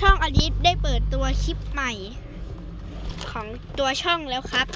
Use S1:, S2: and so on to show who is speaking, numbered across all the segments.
S1: ช่องอลิฟได้เปิดตัวคลิปใหม่ ของตัวช่องแล้วครับ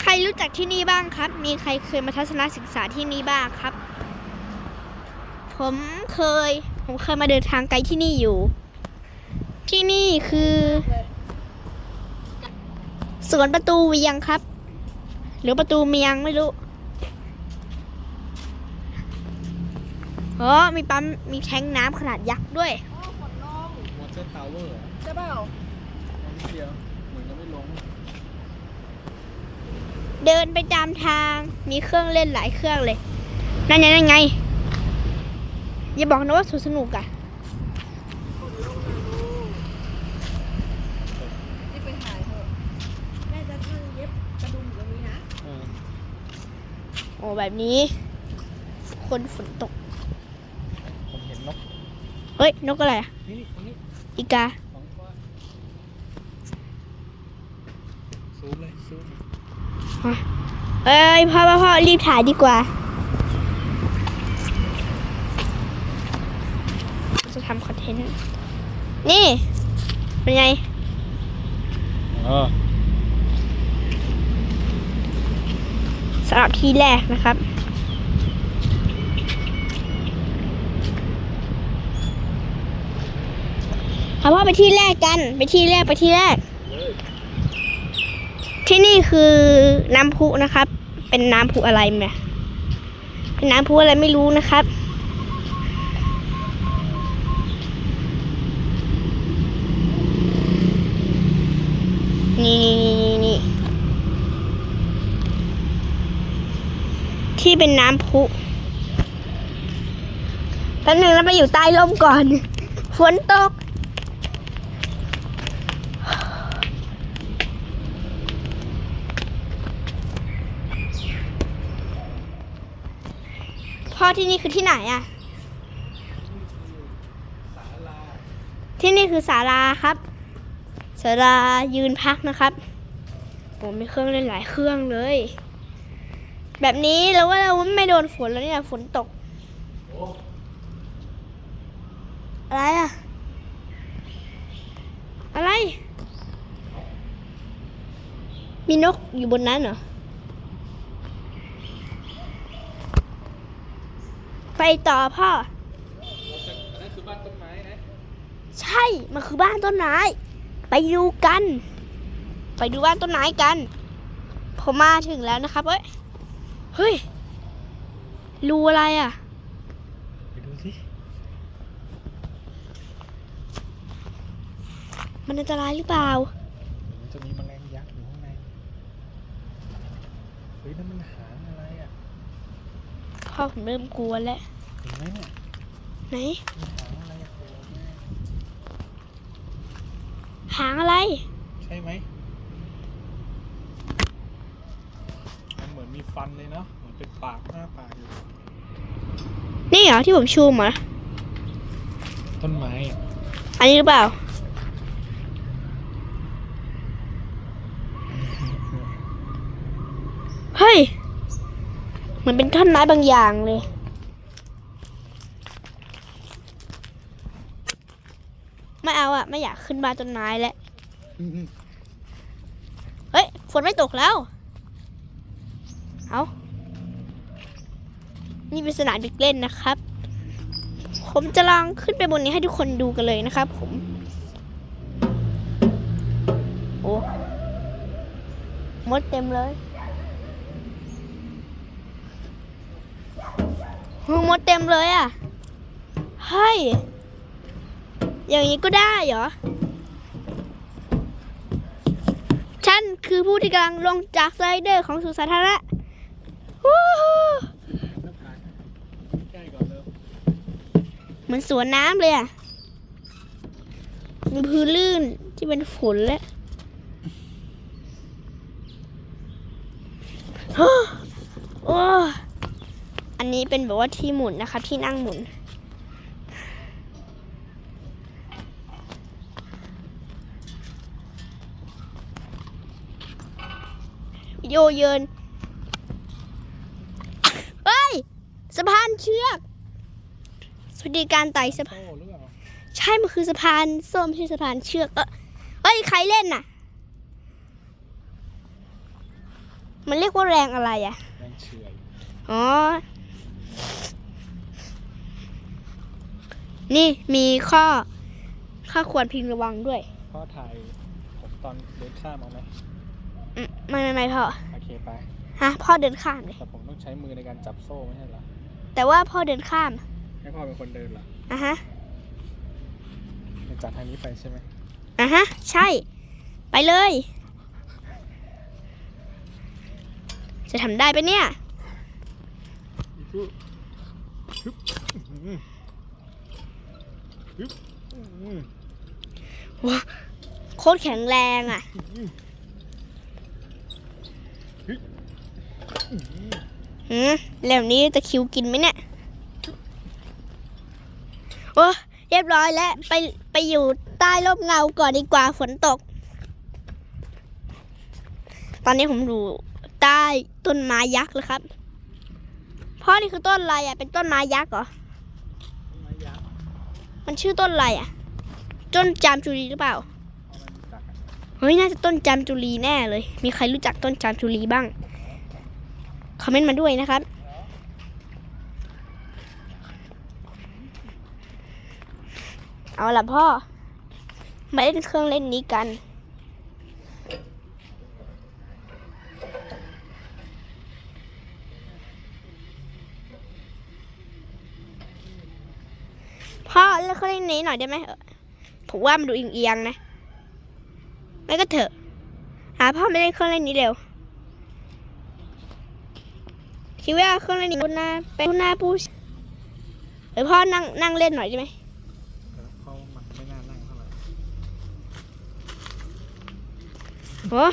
S1: ใครรู้จักที่นี่บ้างครับ มีใครเคยมาทัศนศึกษาที่นี่บ้างครับ ผมเคย ผมเคยมาเดินทางไกลที่นี่อยู่ ที่นี่คือ สวนประตูเวียงครับ หรือประตูเมียงไม่รู้อ๋อมีปั๊ม มีแทงน้ำขนาดยักษ์ด้วย
S2: วอเตอร์ทาวเวอร์
S3: ใช่เปล่า
S2: นิดเดียว เหมือนจะไม่ลง
S1: เดินไปตามทาง มีเครื่องเล่นหลายเครื่องเลย นั่นไงนั่นไง อย่าบอกนะว่าสวนสนุกอะ
S3: นี่ไปถ่ายเถอะแม่จะนั่งเย็บกระดุมอยู่ตรงนี้นะ
S2: เออ
S1: โอ้แบบนี้ คนฝนตก
S2: ผมเห็นนก
S1: เฮ้ย นกอะไรอะ
S2: นี่ตรงนี้
S1: อีกา
S2: สองตัวซูมเลยซูม
S1: เอ้ยพ่อพ่อพ่อรีบถ่ายดีกว่า จะทำคอนเทนต์ นี่ เป็นไง
S2: เออ
S1: สำ หรับที่แรกนะครับ เอาพ่อไปที่แรกกัน ไปที่แรกไปที่แรก ที่นี่คือน้ำพุนะครับ เป็นน้ำพุอะไรเนี่ยเป็นน้ำพุอะไรไม่รู้นะครับ นี่นี่นี่นี่ ที่เป็นน้ำพุแป๊บนึงแล้วไปอยู่ใต้ร่มก่อน ฝนตก พ่อที่นี่คือที่ไหนอะที่นี่คือศาลาครับศาลายืนพักนะครับ ผมมีเครื่องเล่นหลายเครื่องเลย แบบนี้เราว่าเราไม่โดนฝนแล้วเนี่ยฝนตก อะไรอะอะไร มีนกอยู่บนนั้นเหรอ ไปต่อพ่อ
S2: อันนั้นคือบ้านต้นไม้นะ
S1: ใช่ มันคือบ้านต้นไม้ ไปดูกัน ไปดูบ้านต้นไม้กัน ผมมาถึงแล้วนะครับเฮ้ย เฮ้ย รูอะไรอะ
S2: ไปดูสิ
S1: มันอันตรายหรือเปล่า
S2: มันจะมีแมลงยักษ์อยู่ข้างใน เฮ้ยนั่นมันหางอะไรอะ
S1: พ่อผมเริ่มกลัวแล้ว
S2: เห็นไหมเนี่ย
S1: ไหน
S2: มันหางอะไรอะโผล่มา
S1: หางอะไร
S2: ใช่ไหม มันเหมือนมีฟันเลยเนาะเหมือนเป็นปากหน้าปากอยู่
S1: นี่เหรอที่ผมชูมเหรอ
S2: ต้นไม้อะ
S1: อันนี้หรือเปล่า เฮ้ยเหมือนเป็นท่อนไม้บางอย่างเลย ไม่เอาอะไม่อยากขึ้นบ้านต้นไม้แล้ว
S2: อืม
S1: เฮ้ยฝนไม่ตกแล้ว เอานี่เป็นสนามเด็กเล่นนะครับ ผมจะลองขึ้นไปบนนี้ให้ทุกคนดูกันเลยนะครับ ผม โอ้มดเต็มเลยโอ้มดเต็มเลยอะเฮ้ยอย่างนี้ก็ได้เหรอ ฉันคือผู้ที่กำลังลงจากสไลเดอร์ของสุสาธารณะ
S2: เห
S1: มือนสวนน้ำเลยอะมีพื้นลื่นที่เป็นฝนแล้วโอ้อันนี้เป็นแบบว่าที่หมุนนะคะ ที่นั่งหมุน โยเยิน สะพานเชือก สวัสดีการไต่สะพาน
S2: โอ้หรือเปล่า
S1: ใช่มันคือสะพานส้มไม่ใช่สะพานเชือกเออเฮ้ยใครเล่นน่ะ มันเรียกว่าแรงอะไรอะ
S2: แรงเฉื่อย
S1: อ๋อ นี่มีข้อข้อควรพึงระวังด้วย
S2: พ่อถ่ายผมตอนเดินข้ามเอาไหม
S1: อืมไม่ไม่ไม่พ่อ
S2: โอเคไป
S1: ฮะ พ่อเดินข้ามเลย
S2: แต่ผมต้องใช้มือในการจับโซ่ไม่ใช่เหรอ
S1: แต่ว่าพ่อเดินข้าม
S2: ให้พ่อเป็นคนเดินเหรอ
S1: อะฮะ
S2: จะจากทางนี้ไปใช่ไหม
S1: อะฮะ ใช่ ไปเลย จะทำได้ปะเนี่ย
S2: อีกคู่ฮึบอื้อหือฮึบอื้อหือ
S1: ว้าโคตรแข็งแรงอะ
S2: ฮึบอื้อ หือ
S1: หืมแล้วนี้จะคิวกินไหมเนี่ย โอ้เรียบร้อยแล้ว ไปไปอยู่ใต้ร่มเงาก่อนดีกว่าฝนตก ตอนนี้ผมอยู่ใต้ต้นไม้ยักษ์เลยครับพ่อนี่คือต้นอะไรอะ เป็นต้นไม้ยักษ์เหรอ
S2: มั
S1: นชื่อต้นอะไรอะ ต้นจามจุรีหรือเปล่า
S2: เอามันจักอะ
S1: เฮ้ย น่าจะต้นจามจุรีแน่เลย มีใครรู้จักต้นจามจุรีบ้าง คอมเมนต์มาด้วยนะครับ เอาล่ะพ่อ มาเล่นเครื่องเล่นนี้กันพ่อเล่นเครื่องเล่นนี้หน่อยได้ไหมเออผมว่ามันดูเอียงๆนะ ไม่ก็เถอะ หาพ่อไม่เล่นเครื่องเล่นนี้เร็ว คิดว่าเครื่องเล่นนี้คุณหน้าเป็นคุณหน้าผู้เออพ่อนั่งนั่งเล่นหน่อยได้ไหม
S2: แต่เพราะว่ามันไม่น่านั่งเท่าไหร่
S1: โอ้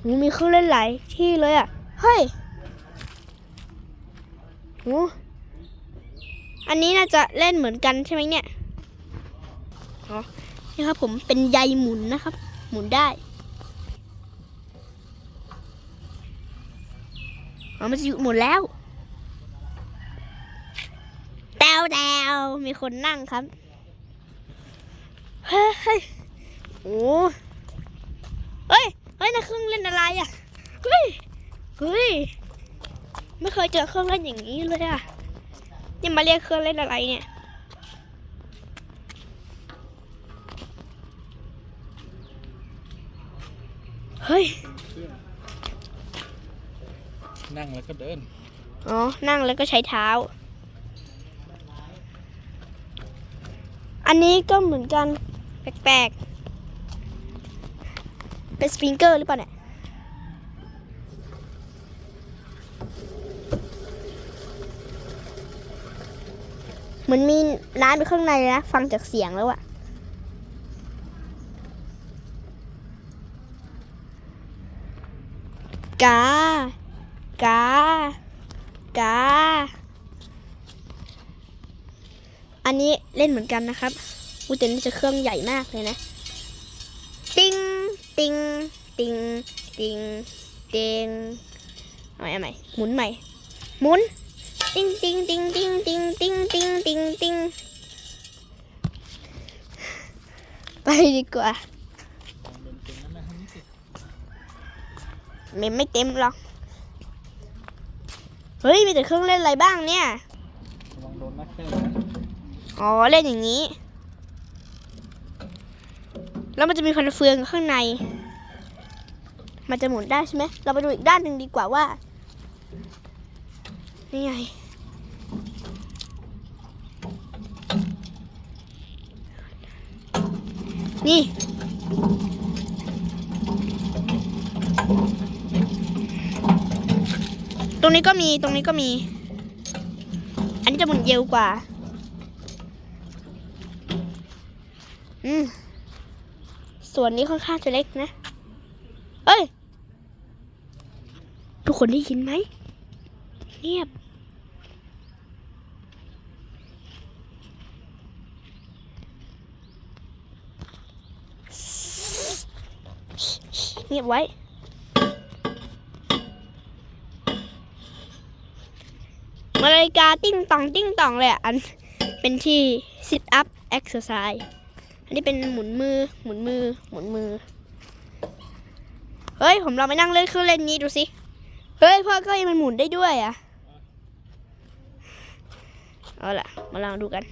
S1: โหมีเครื่องเล่นหลายที่เลยอะ เฮ้ยโหอันนี้น่าจะเล่นเหมือนกันใช่ไหมเนี่ย อ๋อ นี่ครับผมเป็นใยหมุนนะครับ หมุนได้ อ๋อมันจะหยุดหมุนแล้วแตวแตวมีคนนั่งครับ เฮ้ยเฮ้ยโอ้เฮ้ย เฮ้ยนั่นเครื่องเล่นอะไรอะ เฮ้ย เฮ้ย ไม่เคยเจอเครื่องเล่นอย่างนี้เลยอะนี่มาเรียกเครื่องเล่นอะไรเนี่ยเฮ้ย
S2: นั่งแล้วก็เดิน
S1: อ๋อ นั่งแล้วก็ใช้เท้า อันนี้ก็เหมือนกัน แปลกๆ เป็นสปริงเกอร์หรือเปล่าเนี่ย เหมือนมีน้ำอยู่ข้างในนะ ฟังจากเสียงแล้วอะกา กากา อันนี้เล่นเหมือนกันนะครับอูแต่นี่จะเครื่องใหญ่มากเลยนะ ติงติงติงติงติงเอาใหม่เอาใหม่หมุนใหม่ หมุน ติงติงติงติงติงติงติงติงติงไปดีกว่า
S2: ลองเดินเก่งนั่นแหละทางนี้สิ
S1: เมมไม่เต็มหรอก เฮ้ย มีแต่เครื่องเล่นอะไรบ้างเนี่ย
S2: ระวังโดนนักแค่นะ
S1: อ๋อ เล่นอย่างนี้ แล้วมันจะมีฟันเฟืองข้างใน มันจะหมุนได้ใช่ไหม เราไปดูอีกด้านหนึ่งดีกว่าว่า นี่ไง นี่ ตรงนี้ก็มีตรงนี้ก็มี อันนี้จะหมุนเร็วกว่า อืมส่วนนี้ค่อนข้างจะเล็กนะ เอ้ย ทุกคนได้ยินไหม เงียบ เงียบไว้ นาฬิกาติ้งตองติ้งตองเลยอะอันเป็นที่ sit up exercise อันนี้เป็นหมุนมือหมุนมือหมุนมือ เฮ้ย ผมลองไปนั่งเล่นเครื่องเล่นนี้ดูสิ เฮ้ยพ่อก็ยังมันหมุนได้ด้วยอะ เอาล่ะ มาลองดูกัน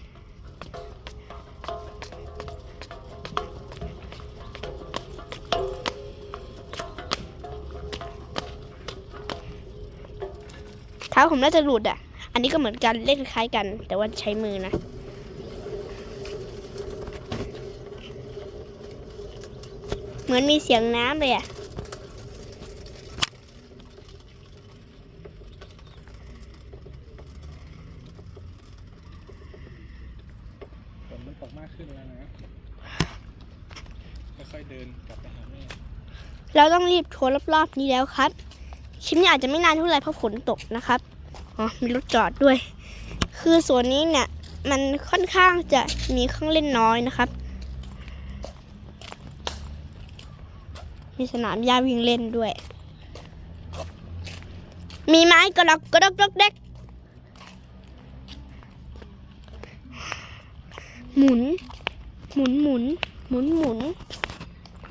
S1: เท้าผมน่าจะหลุดอะ อันนี้ก็เหมือนกันเล่นคล้ายกัน แต่ว่าใช้มือนะ เหมือนมีเสียงน้ำเลยอะ
S2: ฝนมันตกมากขึ้นแล้วนะค่อยๆเดินกลับไปหาแม่
S1: เราต้องรีบทัวร์รอบๆนี้แล้วครับ คลิปนี้อาจจะไม่นานเท่าไหร่เพราะฝนตกนะครับ อ๋อมีรถจอดด้วย คือส่วนนี้เนี่ย มันค่อนข้างจะมีเครื่องเล่นน้อยนะครับ มีสนามหญ้าวิ่งเล่นด้วย มีไม้กระดกกระดกดกเดกหมุน หมุนหมุน หมุนหมุน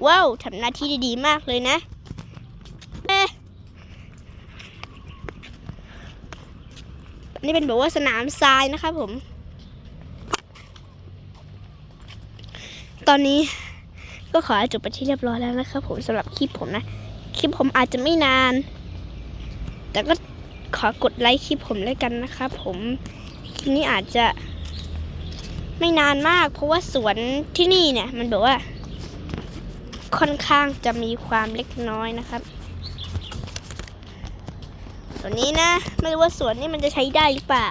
S1: ว้าวทำหน้าที่ด้ดีมากเลยนะเอ๊ะ นี่เป็นแบบว่าสนามทรายนะครับผม ตอนนี้ก็ขอจบไปที่เรียบร้อยแล้วนะครับผมสำหรับคลิปผมนะ คลิปผมอาจจะไม่นาน แต่ก็ขอกดไลค์คลิปผมเลยกันนะครับผมคลิปนี้อาจจะไม่นานมาก เพราะว่าสวนที่นี่เนี่ย มันแบบว่า ค่อนข้างจะมีความเล็กน้อยนะครับ ส่วนนี้นะไม่รู้ว่าสวนนี้มันจะใช้ได้หรือเปล่า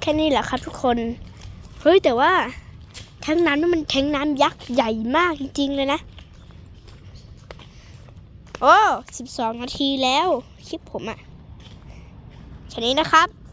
S1: แค่นี้แหละครับทุกคน เฮ้ยแต่ว่าแทงน้ำนี่มันแทงน้ำยักษ์ใหญ่มากจริง ๆ เลยนะ โอ้สิบสองนาทีแล้ว คลิปผมอะ่ะแค่นี้นะครับ